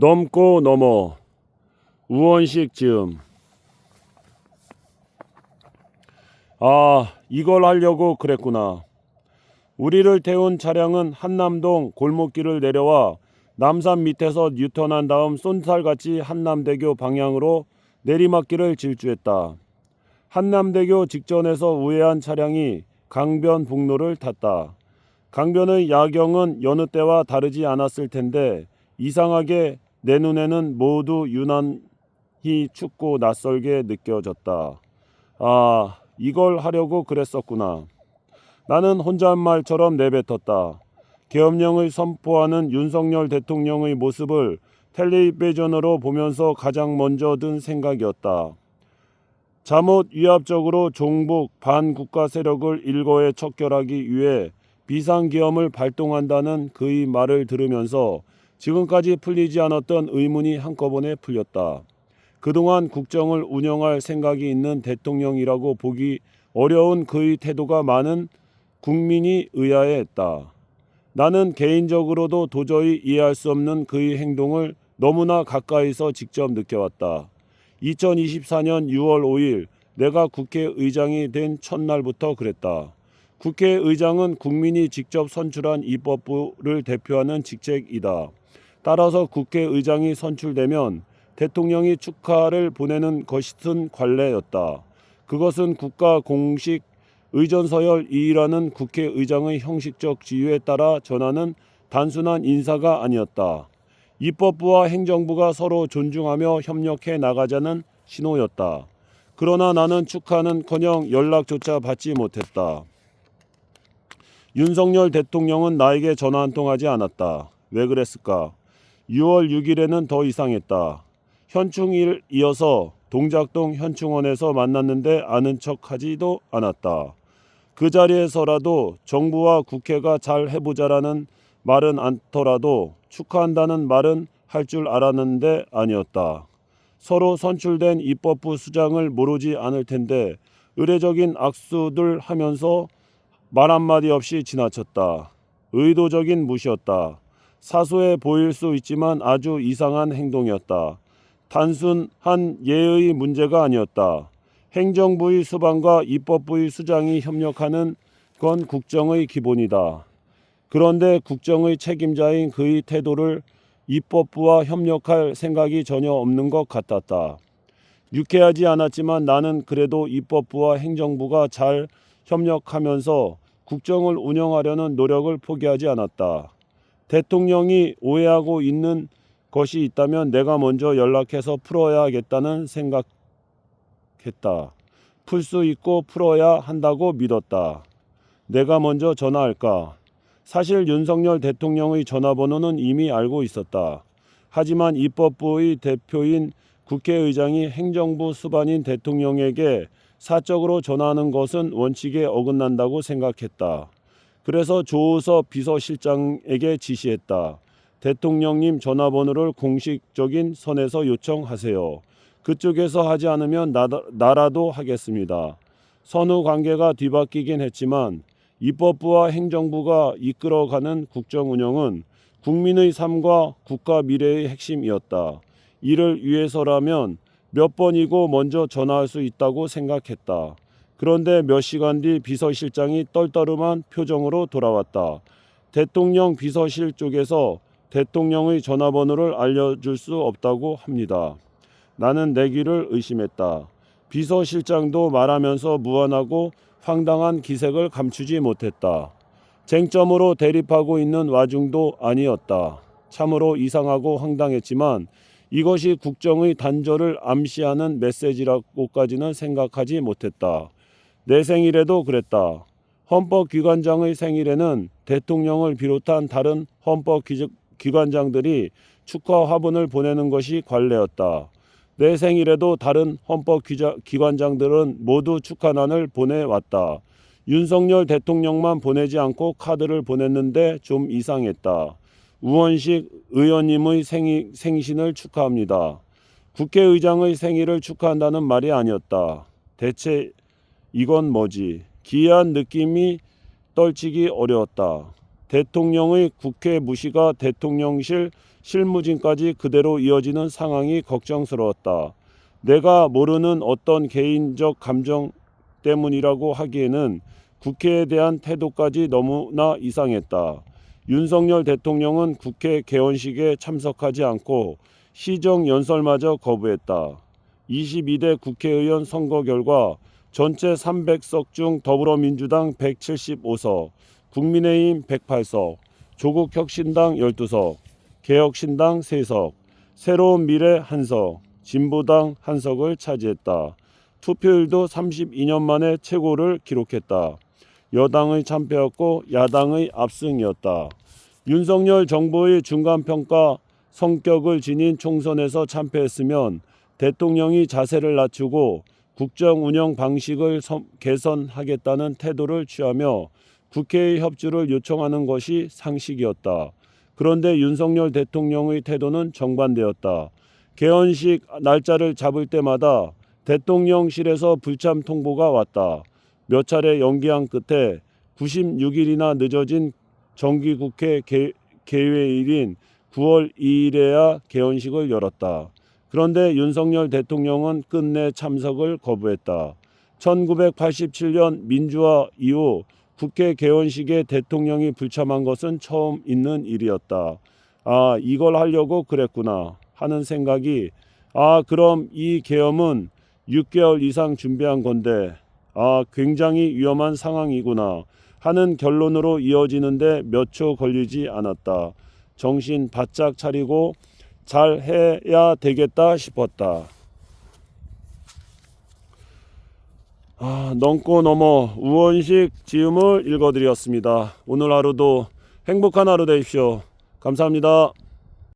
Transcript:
넘고 넘어 우원식 즈음 아 이걸 하려고 그랬구나 우리를 태운 차량은 한남동 골목길을 내려와 남산 밑에서 유턴한 다음 쏜살같이 한남대교 방향으로 내리막길을 질주했다. 한남대교 직전에서 우회한 차량이 강변 북로를 탔다. 강변의 야경은 여느 때와 다르지 않았을 텐데 이상하게 내 눈에는 모두 유난히 춥고 낯설게 느껴졌다. 아, 이걸 하려고 그랬었구나. 나는 혼잣말처럼 내뱉었다. 계엄령을 선포하는 윤석열 대통령의 모습을 텔레비전으로 보면서 가장 먼저 든 생각이었다. 잠옷 위압적으로 종북 반국가 세력을 일거에 척결하기 위해 비상계엄을 발동한다는 그의 말을 들으면서 지금까지 풀리지 않았던 의문이 한꺼번에 풀렸다. 그동안 국정을 운영할 생각이 있는 대통령이라고 보기 어려운 그의 태도가 많은 국민이 의아해했다. 나는 개인적으로도 도저히 이해할 수 없는 그의 행동을 너무나 가까이서 직접 느껴왔다. 2024년 6월 5일 내가 국회의장이 된 첫날부터 그랬다. 국회의장은 국민이 직접 선출한 입법부를 대표하는 직책이다. 따라서 국회의장이 선출되면 대통령이 축하를 보내는 것은 관례였다. 그것은 국가 공식 의전서열 2라는 국회의장의 형식적 지위에 따라 전하는 단순한 인사가 아니었다. 입법부와 행정부가 서로 존중하며 협력해 나가자는 신호였다. 그러나 나는 축하는커녕 연락조차 받지 못했다. 윤석열 대통령은 나에게 전화 한 통 하지 않았다. 왜 그랬을까? 6월 6일에는 더 이상했다. 현충일 이어서 동작동 현충원에서 만났는데 아는 척 하지도 않았다. 그 자리에서라도 정부와 국회가 잘 해보자라는 말은 않더라도 축하한다는 말은 할 줄 알았는데 아니었다. 서로 선출된 입법부 수장을 모르지 않을 텐데 의례적인 악수들 하면서 말 한마디 없이 지나쳤다. 의도적인 무시였다. 사소해 보일 수 있지만 아주 이상한 행동이었다. 단순 한 예의 문제가 아니었다. 행정부의 수반과 입법부의 수장이 협력하는 건 국정의 기본이다. 그런데 국정의 책임자인 그의 태도를 입법부와 협력할 생각이 전혀 없는 것 같았다. 유쾌하지 않았지만 나는 그래도 입법부와 행정부가 잘 협력하면서 국정을 운영하려는 노력을 포기하지 않았다. 대통령이 오해하고 있는 것이 있다면 내가 먼저 연락해서 풀어야겠다는 생각했다. 풀 수 있고 풀어야 한다고 믿었다. 내가 먼저 전화할까? 사실 윤석열 대통령의 전화번호는 이미 알고 있었다. 하지만 입법부의 대표인 국회의장이 행정부 수반인 대통령에게 사적으로 전화하는 것은 원칙에 어긋난다고 생각했다. 그래서 조우석 비서실장에게 지시했다. 대통령님 전화번호를 공식적인 선에서 요청하세요. 그쪽에서 하지 않으면 나, 나라도 하겠습니다. 선후 관계가 뒤바뀌긴 했지만 입법부와 행정부가 이끌어가는 국정 운영은 국민의 삶과 국가 미래의 핵심이었다. 이를 위해서라면 몇 번이고 먼저 전화할 수 있다고 생각했다. 그런데 몇 시간 뒤 비서실장이 떨떠름한 표정으로 돌아왔다. 대통령 비서실 쪽에서 대통령의 전화번호를 알려줄 수 없다고 합니다. 나는 내 귀를 의심했다. 비서실장도 말하면서 무한하고 황당한 기색을 감추지 못했다. 쟁점으로 대립하고 있는 와중도 아니었다. 참으로 이상하고 황당했지만 이것이 국정의 단절을 암시하는 메시지라고까지는 생각하지 못했다. 내 생일에도 그랬다. 헌법 기관장의 생일에는 대통령을 비롯한 다른 헌법 기관장들이 축하 화분을 보내는 것이 관례였다. 내 생일에도 다른 헌법기관장들은 모두 축하난을 보내왔다. 윤석열 대통령만 보내지 않고 카드를 보냈는데 좀 이상했다. 우원식 의원님의 생이, 생신을 축하합니다. 국회의장의 생일을 축하한다는 말이 아니었다. 대체 이건 뭐지? 기이한 느낌이 떨치기 어려웠다. 대통령의 국회 무시가 대통령실 실무진까지 그대로 이어지는 상황이 걱정스러웠다. 내가 모르는 어떤 개인적 감정 때문이라고 하기에는 국회에 대한 태도까지 너무나 이상했다. 윤석열 대통령은 국회 개원식에 참석하지 않고 시정 연설마저 거부했다. 22대 국회의원 선거 결과 전체 300석 중 더불어민주당 175석, 국민의힘 108석, 조국혁신당 12석, 개혁신당 3석, 새로운 미래 1석, 진보당 1석을 차지했다. 투표율도 32년 만에 최고를 기록했다. 여당의 참패였고 야당의 압승이었다. 윤석열 정부의 중간평가 성격을 지닌 총선에서 참패했으면 대통령이 자세를 낮추고 국정 운영 방식을 섬- 개선하겠다는 태도를 취하며 국회의 협조를 요청하는 것이 상식이었다. 그런데 윤석열 대통령의 태도는 정반대였다. 개헌식 날짜를 잡을 때마다 대통령실에서 불참 통보가 왔다. 몇 차례 연기한 끝에 96일이나 늦어진 정기국회 개, 개회일인 9월 2일에야 개헌식을 열었다. 그런데 윤석열 대통령은 끝내 참석을 거부했다. 1987년 민주화 이후 국회 개원식에 대통령이 불참한 것은 처음 있는 일이었다. 아, 이걸 하려고 그랬구나 하는 생각이 아, 그럼 이 계엄은 6개월 이상 준비한 건데 아, 굉장히 위험한 상황이구나 하는 결론으로 이어지는데 몇 초 걸리지 않았다. 정신 바짝 차리고 잘 해야 되겠다 싶었다. 아, 넘고 넘어 우원식 지음을 읽어드렸습니다. 오늘 하루도 행복한 하루 되십시오. 감사합니다.